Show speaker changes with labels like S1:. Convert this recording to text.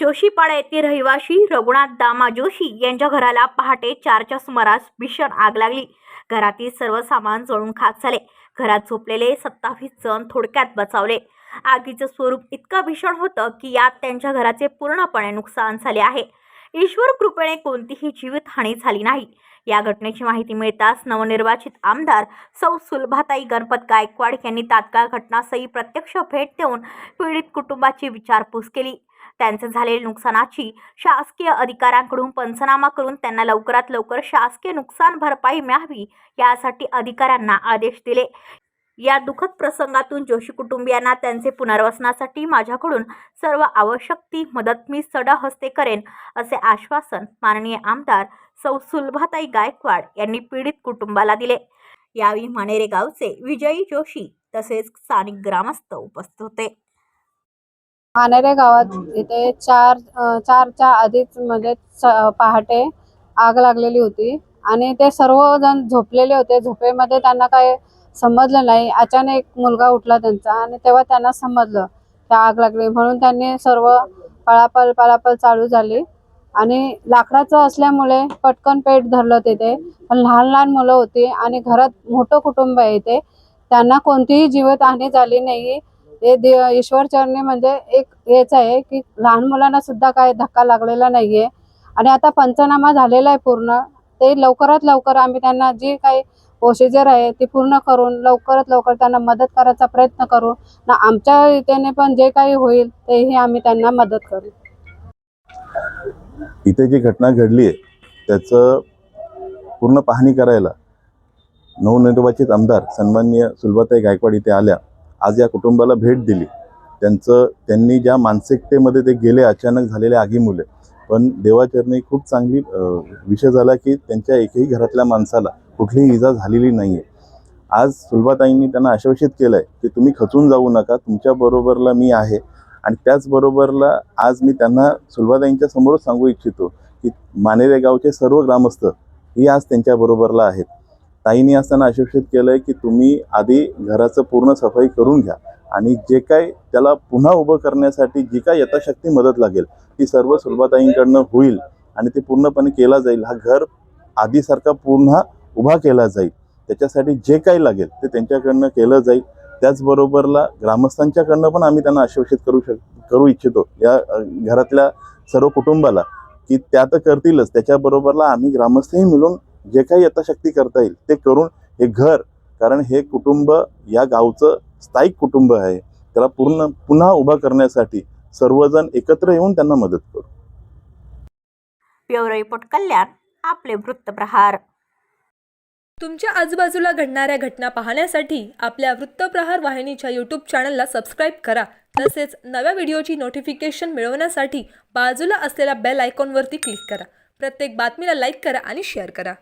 S1: जोशीपाडा येथे रहिवाशी रघुनाथ दामा जोशी यांच्या घराला पहाटे चारच्या सुमारास भीषण आग लागली. घरातील सर्व सामान जळून खाक झाले. घरात झोपलेले सत्तावीस जण थोडक्यात बचावले. आगीचं स्वरूप इतकं भीषण होतं की यात त्यांच्या घराचे पूर्णपणे नुकसान झाले आहे. ईश्वर कृपेने कोणतीही जीवितहानी झाली नाही. या घटनेची माहिती मिळताच नवनिर्वाचित आमदार सौ सुलभाताई गणपत गायकवाड यांनी तात्काळ घटनास्थळी प्रत्यक्ष भेट देऊन पीडित कुटुंबाची विचारपूस केली. त्यांचे झालेल्या नुकसानाची शासकीय अधिकाऱ्यांकडून पंचनामा करून त्यांना लवकरात लवकर शासकीय नुकसान भरपाई मिळावी यासाठी अधिकाऱ्यांना आदेश दिले. या दुःखद प्रसंगातून जोशी कुटुंबियांना त्यांचे पुनर्वसनासाठी माझ्याकडून सर्व आवश्यक ती मदत मी सडहस्ते करेन असे आश्वासन माननीय आमदार सौ सुलभाताई गायकवाड यांनी पीडित कुटुंबाला दिले. यावेळी मानेरे गावचे विजयी जोशी तसेच स्थानिक ग्रामस्थ उपस्थित होते.
S2: मानेरे गावात इथे चार चारच्या आधीच म्हणजे स- पहाटे आग लागलेली होती. आणि ते सर्वजण झोपलेले होते. झोपेमध्ये त्यांना काही समजलं नाही. अचानक एक मुलगा उठला त्यांचा आणि तेव्हा त्यांना समजलं की आग लागली. म्हणून त्यांनी सर्व पळापळ पळापळ चालू झाली. आणि लाकडाचं असल्यामुळे पटकन पेट धरलं तिथे. पण लहान लहान मुलं होती आणि घरात मोठं कुटुंब आहे इथे. त्यांना कोणतीही जीवितहानी झाली नाही. हे दे- ईश्वर चरणी म्हणजे एक हेच आहे की लहान मुलांना सुद्धा काय धक्का लागलेला नाहीये. आणि आता पंचनामा झालेला आहे पूर्ण. ते लवकरात लवकर आम्ही त्यांना जी काही प्रोसिजर आहे ती पूर्ण करून लवकरात लवकर त्यांना मदत करायचा प्रयत्न करू. ना आमच्या रीतीने पण जे काही होईल तेही आम्ही त्यांना मदत करू.
S3: इथे जी घटना घडली आहे त्याचं पूर्ण पाहणी करायला नवनिर्वाचित आमदार सन्माननीय सुलभाताई गायकवाड इथे आल्या. आज या कुटुंबाला भेट दिली. त्यांचं त्यांनी ज्या मानसिकतेमध्ये ते गेले अचानक झालेल्या आगीमुळे. पण देवाचरणी खूप चांगली विषय झाला की त्यांच्या एकही घरातल्या माणसाला कुठलीही इजा झालेली नाही आहे आज सुलभाताईंनी त्यांना आश्वासित केलं आहे की तुम्ही खचून जाऊ नका तुमच्या बरोबरला मी आहे. आणि त्याचबरोबरला आज मी त्यांना सुलभाताईंच्या समोरच सांगू इच्छितो की मानेरे गावचे सर्व ग्रामस्थ ही आज त्यांच्याबरोबरला आहेत. ताईंनी असताना अशिक्षित केलं आहे की तुम्ही आधी घराचं पूर्ण सफाई करून घ्या आणि जे काय त्याला पुन्हा उभं करण्यासाठी जी काय यथाशक्ती मदत लागेल ती सर्व सुलभाताईंकडनं होईल आणि ते पूर्णपणे केला जाईल. हा घर आधीसारखा पुन्हा उभा केला जाईल. त्याच्यासाठी जे काही लागेल ते त्यांच्याकडनं केलं जाईल. त्याचबरोबरला ग्रामस्थांच्याकडनं पण आम्ही त्यांना आश्वासित करू शक करू इच्छितो. या घरातल्या सर्व कुटुंबाला की त्या तर करतीलच. त्याच्याबरोबरला आम्ही ग्रामस्थही मिळून जे काही यथाशक्ती करता येईल ते करून हे घर कारण हे कुटुंब या गावचं स्थायिक कुटुंब आहे. त्याला पूर्ण पुन्हा उभा करण्यासाठी सर्वजण एकत्र येऊन त्यांना मदत करू.
S1: ब्युरो रिपोर्ट कल्याण आपले वृत्तप्रहार
S4: तुमच्या आजूबाजूला घडणाऱ्या घटना पाहण्यासाठी आपल्या वृत्तप्रहार वाहिनीच्या यूट्यूब चॅनलला सबस्क्राईब करा. तसेच नव्या व्हिडिओची नोटिफिकेशन मिळवण्यासाठी बाजूला असलेल्या बेल आयकॉनवरती क्लिक करा. प्रत्येक बातमीला लाईक करा आणि शेअर करा.